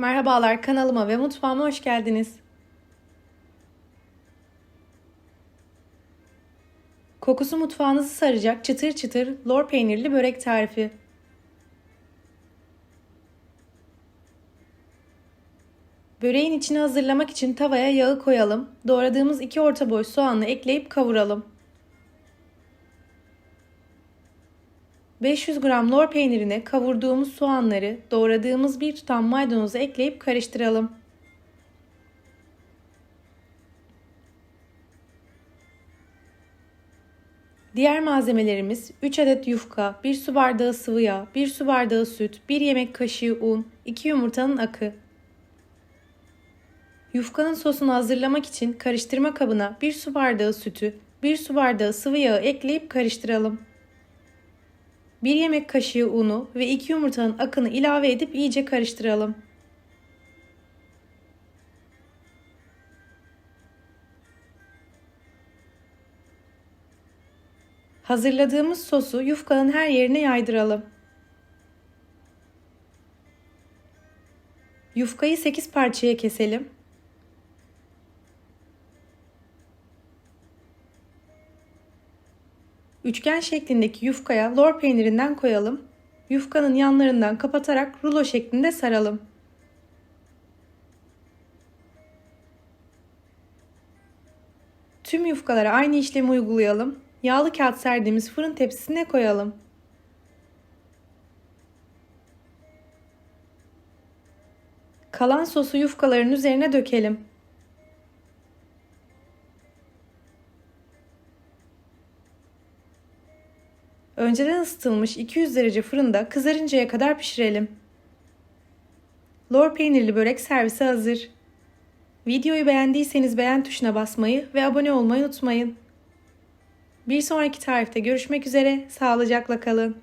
Merhabalar kanalıma ve mutfağıma hoş geldiniz. Kokusu mutfağınızı saracak çıtır çıtır lor peynirli börek tarifi. Böreğin içini hazırlamak için tavaya yağı koyalım. Doğradığımız 2 orta boy soğanı ekleyip kavuralım. 500 gram lor peynirine kavurduğumuz soğanları doğradığımız bir tutam maydanozu ekleyip karıştıralım. Diğer malzemelerimiz 3 adet yufka, 1 su bardağı sıvı yağ, 1 su bardağı süt, 1 yemek kaşığı un, 2 yumurtanın akı. Yufkanın sosunu hazırlamak için karıştırma kabına 1 su bardağı sütü, 1 su bardağı sıvı yağı ekleyip karıştıralım. 1 yemek kaşığı unu ve 2 yumurtanın akını ilave edip iyice karıştıralım. Hazırladığımız sosu yufkanın her yerine yaydıralım. Yufkayı 8 parçaya keselim. Üçgen şeklindeki yufkaya lor peynirinden koyalım. Yufkanın yanlarından kapatarak rulo şeklinde saralım. Tüm yufkalara aynı işlemi uygulayalım. Yağlı kağıt serdiğimiz fırın tepsisine koyalım. Kalan sosu yufkaların üzerine dökelim. Önceden ısıtılmış 200 derece fırında kızarıncaya kadar pişirelim. Lor peynirli börek servisi hazır. Videoyu beğendiyseniz beğen tuşuna basmayı ve abone olmayı unutmayın. Bir sonraki tarifte görüşmek üzere, sağlıcakla kalın.